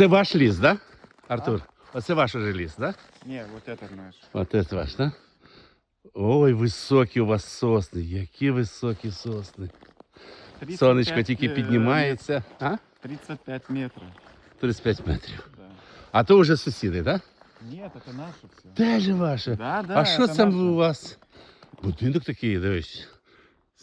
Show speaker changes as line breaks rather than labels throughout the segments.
Це ваш ліс, так? Да? Артур? Оце ваш уже ліс, так? Да?
Не, вот это наш.
От це ваш, так? Ой, високі у вас сосни, які високі сосни.
35,
Сонечко тільки
э,
піднімається. А?
мет- 35 метров.
35 метрів.
Да.
А то вже сусіди, так?
Нет, это наше все.
Теж ваше.
Да, да,
а що
это
це
наше.
у вас? Будинок такий, дивись.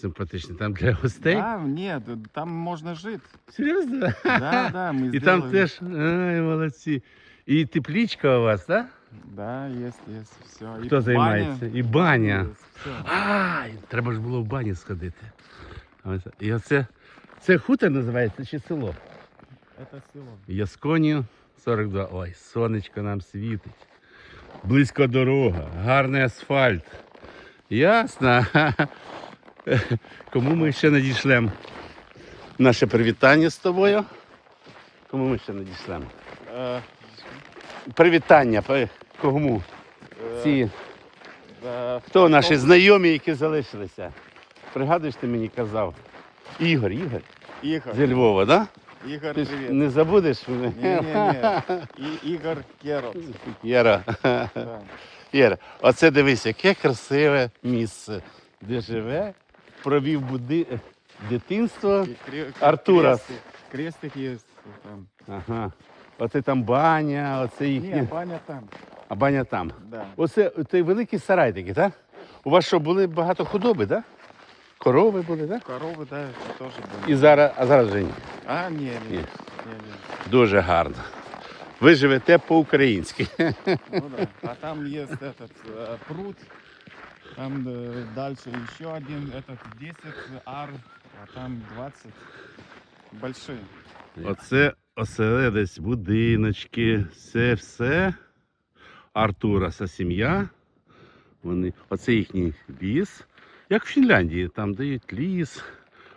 Симпатичний. Там для гостей.
Да, нет, там можно жить.
Серйозно?
Да, да, мы
І там
сделали.
теж. Ай, молодці. І теплічка у вас, так?
Да, есть, есть, все.
Хто займається? І баня.
Все.
Треба ж було в баню сходити. Ось- І оце. Це хутор називається чи село?
Это село.
Ясконію 42. Ой, сонечко нам світить. Близько дорога, гарний асфальт. Ясно. Кому ми ще надішлемо наше привітання з тобою? Кому ми ще надішлемо?
Э,
Привітання. Кому?
э,
Ці,
да,
хто наші знайомі, які залишилися? Пригадуєш, ти мені казав? Ігор, Ігор.
Игорь.
Зі Львова, так? Да?
Игорь,
Ти ж
привет.
не забудеш мене?
Не-не-не. И Игорь Керов.
Єра.
Да.
Єра, оце дивись, яке красиве місце, де живе, провів буди... дитинство.
И кре-
Артура.
Крестик, крестик есть там.
Ага. Оце там баня, оце
Не,
їхня.
баня там.
А баня там.
Да.
Оце той великий сарай такий, так? У вас що, були багато худоби, так? Корови були, так?
Коровы, да, это тоже
І
были.
зараз, а зараз вже ні.
А, не, не,
Нет.
не, не.
Дуже гарно. Ви живете по-українськи.
Ну да. А там есть этот э, пруд. Там э, дальше еще один, этот 10 ар, а там 20 большие.
Оце оселедець, будиночки, це все Артура са сім'я. Вони, оце їхній ліс. Як в Фінляндії, там дають ліс,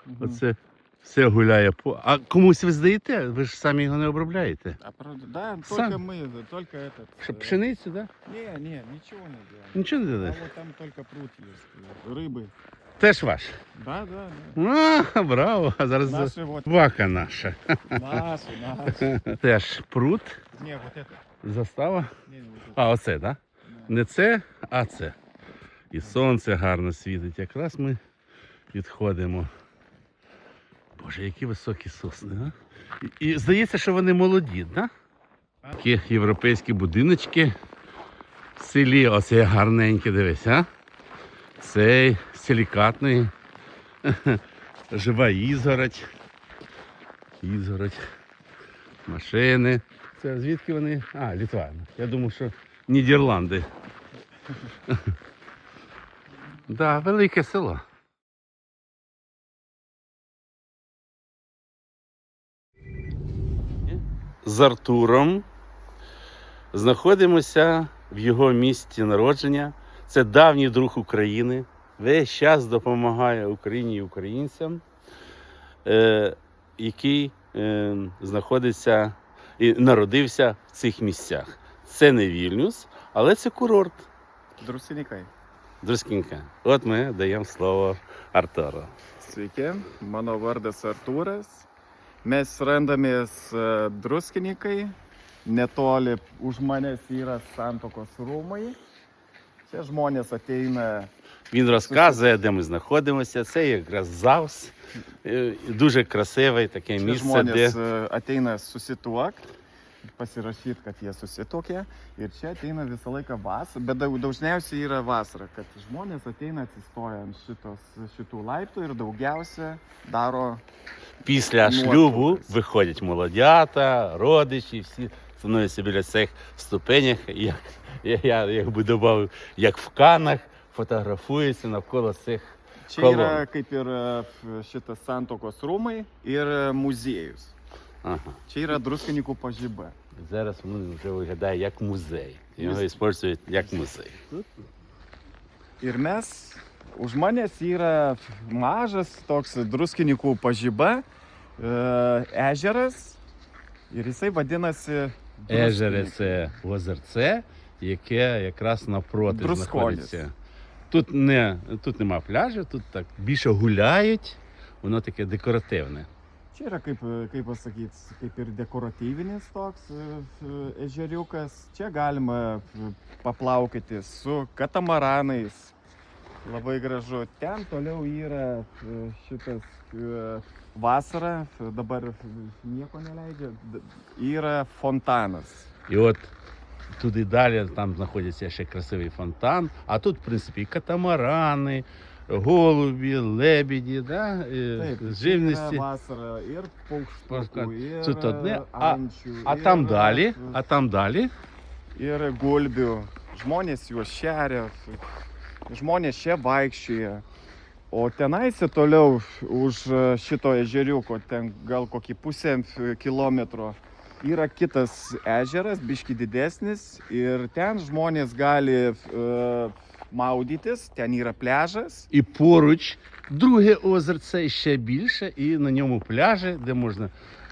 Угу.
оце все гуляє по. А комусь ви здаєте? Ви ж самі його не обробляєте.
А правда, да,
Сам.
только мы, да, только этот.
Щоб
э,
пшеницю, так? Да?
Не, не, ничего не делаем.
Нічого не
А
дали.
вот там только пруд есть, э, рыбы.
Теж ваш.
Да, да, да.
А, браво! А зараз
Наши вот,
вака наша.
наши, наши.
Теж пруд,
Не, вот это.
застава.
Не, не, вот это.
А, оце, так? Да?
Да.
Не це, а це. І сонце гарно світить. Якраз ми відходимо. Боже, які високі сосни, а? І, і здається, що вони молоді, так? Да? Такі європейські будиночки в селі. Оце гарненькі, дивись, а? Цей силікатний. Жива ізгородь. Ізгородь. Машини. Це звідки вони? А, Літва. Я думав, що Нідерланди. Да, велике село. З Артуром знаходимося в його місті народження. Це давній друг України. Весь час допомагає Україні і українцям, е, який е, знаходиться і народився в цих місцях. Це не Вільнюс, але це курорт.
Друсinikai.
Друзкінка. От ми даємо слово Артуру.
Sveiki, mano vardas Artūras. Mes randamės e, druskininkai, netoli už manęs yra santokos rūmai. Čia žmonės ateina,
Він розказує, де ми знаходимося. Це якраз ЗАВС. Е, Дуже красиве таке
čia
місце,
žmonės
де
e, ateina susituokti, pasirašyti, kad jie susitokė. Ir čia ateina visą laiką vasarą, bet dažniausiai yra vasara, kad žmonės ateina atsistoja ant šitos, šitų laiptų ir daugiausia daro
після
Ну,
шлюбу виходять молодята, родичі, всі становляться біля цих ступенях. Як, я, я якби додав, як в канах, фотографуються навколо цих.
Čia yra kaip ir e, šitas santokos rūmai ir e, muziejus.
Ага.
Yra druskininkų pažyba.
Зараз воно вже виглядає як музей. Його використовують як музей.
Ir mes, už manęs yra mažas toks druskininkų pažyba, ežeras ir jisai vadinasi
Ежере це озерце, яке якраз напроти
Друсколіс.
знаходиться. Тут, не, тут нема пляжу, тут так більше гуляють, воно таке декоративне.
Čia yra kaip, kaip pasakyti, kaip ir dekoratyvinis toks e, e, ežeriukas. Čia galima e, paplaukyti su katamaranais. Labai gražu. Ten toliau yra e, šitas e, vasara, dabar nieko neleidžia. d- Yra fontanas.
І от туди далі там знаходиться ще красивий фонтан, а тут, в принципі, і катамарани, голубі, лебеді, да? і
Taip, čia
живності.
yra vasara ir paukštukų, ir
Тут одне, а-
ančių,
А
ir,
там далі,
e,
а там далі.
ir gulbių. Žmonės juos šeria, žmonės čia vaikščioja. O tenais toliau už e, šito ežeriuko, ten gal kokį pusę f- kilometro, yra kitas ežeras, biški didesnis ir ten žmonės gali e, ten yra pležas.
І поруч друге озерце ще більше, і на ньому пляжі, де можна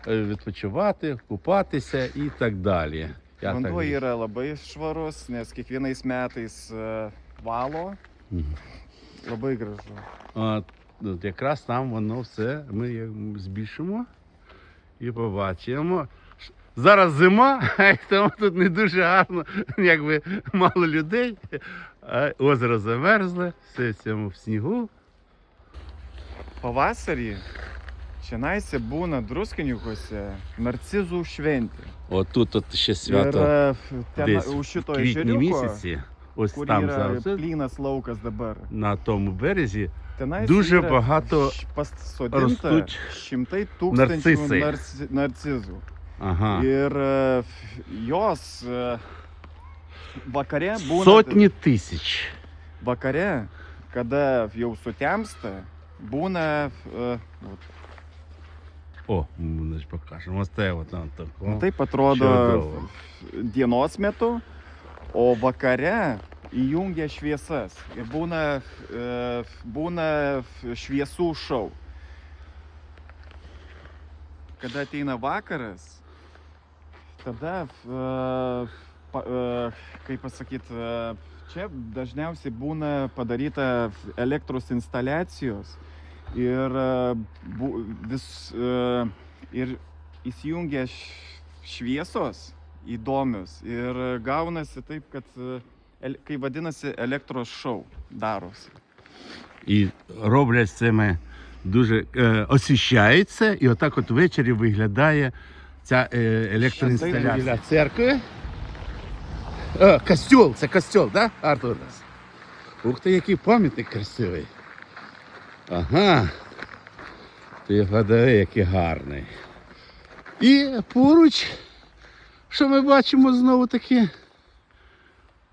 е, відпочивати, купатися і так далі.
Vanduo yra labai švarus, nes kiekvienais metais valo. Labai gražu.
От, от якраз там воно все ми збільшимо і побачимо. Зараз зима, тому тут не дуже гарно, якби мало людей. Озеро замерзле, все в цьому в снігу.
Pavasarį Čienaise būna druskininkose narcizų šventė.
От тут от ще
Ir
свято
e, ten
десь
už
в
šito
квітні
ežeriuko,
місяці. Ось
kur
там
yra
зараз
plynas laukas dabar.
на тому березі Дуже багато ростуть нарциси.
narci-
Aha.
Ir e, jos e, vakare būna.
Sotni tūkstančių.
Vakare, kada jau sutemsta, būna.
Uh, O, aš pakašau, mes tai va ten tokio.
Na, taip atrodo dienos metu, o vakare įjungia šviesas ir būna, būna šviesų šau. Kada ateina vakaras, tada, e, pa, e, kaip pasakyti, čia dažniausiai būna padaryta elektros instaliacijos ir, e, bu, vis, e, ir įsijungia š- šviesos įdomios ir gaunasi taip, kad, e, el- kai vadinasi elektros šou darosi.
І роблять цими дуже е, освіщається, і отак от ввечері виглядає ця е, електроінсталяція.
Біля
церкви. Е, костюл, це костюл, да, Артур? Ух ти, який пам'ятник красивий. Ага. Ти гадай, який гарний. І поруч, що ми бачимо знову таки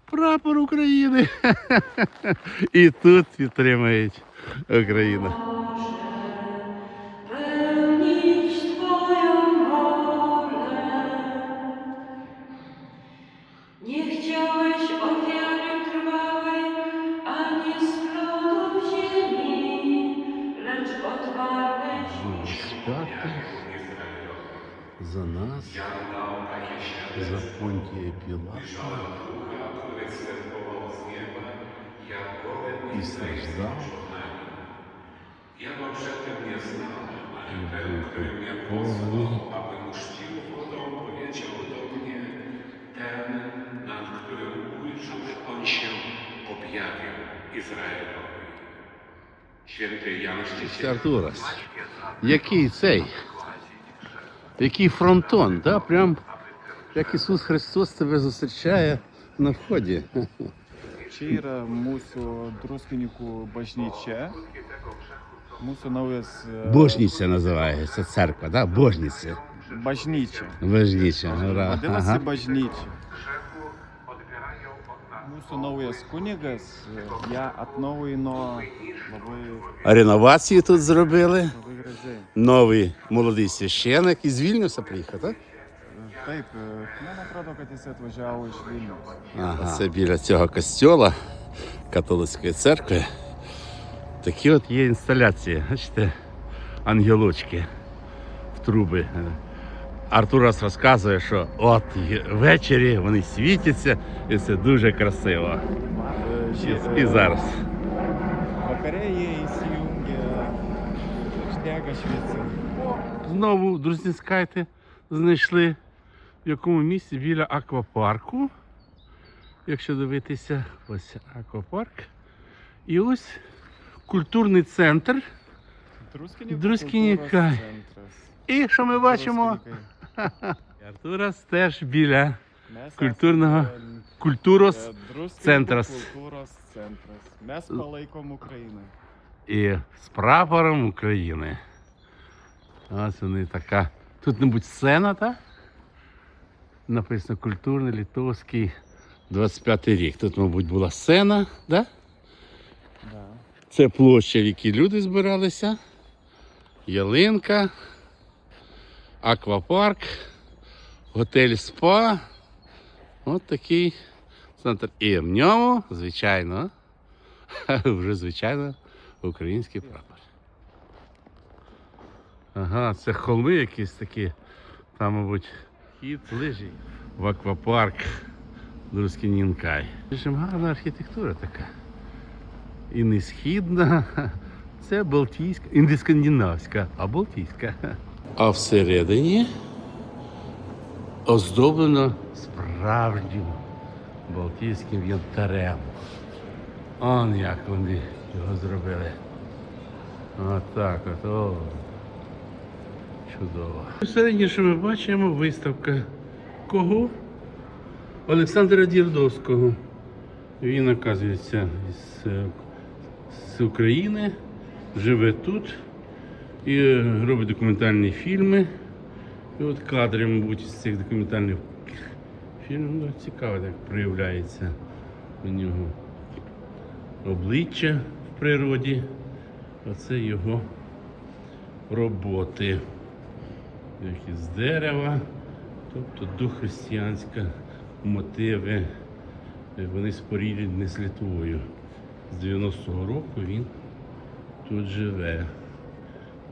прапор України. І тут підтримують Україну.
Się objawił Izraelowi. Święty Jan
Це
Chrzciciel
Артурас. Який цей? Який фронтон, да? Прям як Ісус Христос тебе зустрічає на вході.
Čia yra mūsų druskininkų bažnyčia. Mūsų naujas. e,
називається церква, да?
Bažnyčia.
Божниця. Ура.
Vadinasi
Ага.
bažnyčia. Mūsų naujas kunigas e, ją atnaujino
Реновацію тут зробили. Новий молодий священик із Вільнюса приїхав, так?
Taip, man atrodo, kad jis atvažiavo iš Vilnius.
Ага. Це біля цього костьола католицької церкви. Такі от є інсталяції. Бачите, ангелочки в труби. Артурас розказує, що от ввечері вони світяться, і це дуже красиво. І, і
e,
зараз.
Vakare jie įsijungia, šviesą.
Знову друзінскайте знайшли в якому місці біля аквапарку. Якщо дивитися, ось аквапарк. І ось культурний центр. Друзкінівка. І що ми бачимо? Артурас теж біля Культурного культурос Центрас.
Центрас. Мес палейком України.
і з прапором України. Ось вони така. Тут, мабуть, сцена, так? Написано культурний литовський 25 рік. Тут, мабуть, була сцена, да?
Да.
Це площа, в якій люди збиралися. Ялинка, аквапарк, готель спа. От такий центр. І в ньому, звичайно, вже звичайно, український прапор. Ага, це холми якісь такі. Там, мабуть, хід лижі в аквапарк Друзький Нінкай. Дуже гарна архітектура така і не східна, це Балтійська, і не скандинавська, а Балтійська. А всередині оздоблено справжнім Балтійським янтарем. Он як вони його зробили. Отак от. О. Чудово. Всередині, що ми бачимо, виставка кого? Олександра Дірдовського. Він, оказується, з, е, з України, живе тут і е, робить документальні фільми. І от кадри, мабуть, з цих документальних фільмів ну, цікаво, як проявляється у нього обличчя в природі. Оце його роботи. Як із дерева, тобто дохристиянська мотиви. Е, Вони споріднені з Литвою. З 90-го року він тут живе.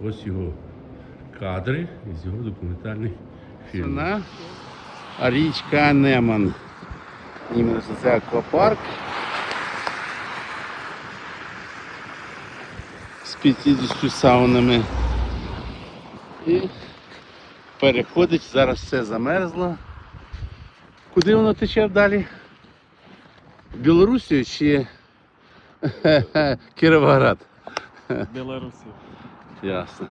Ось його кадри з його документальних фільмів. Вона річка Неман. Іменно це аквапарк. З 50 саунами. І переходить, зараз все замерзло. Куди воно тече далі? Білорусію чи Кіровоград?
Білорусі.
Ясно.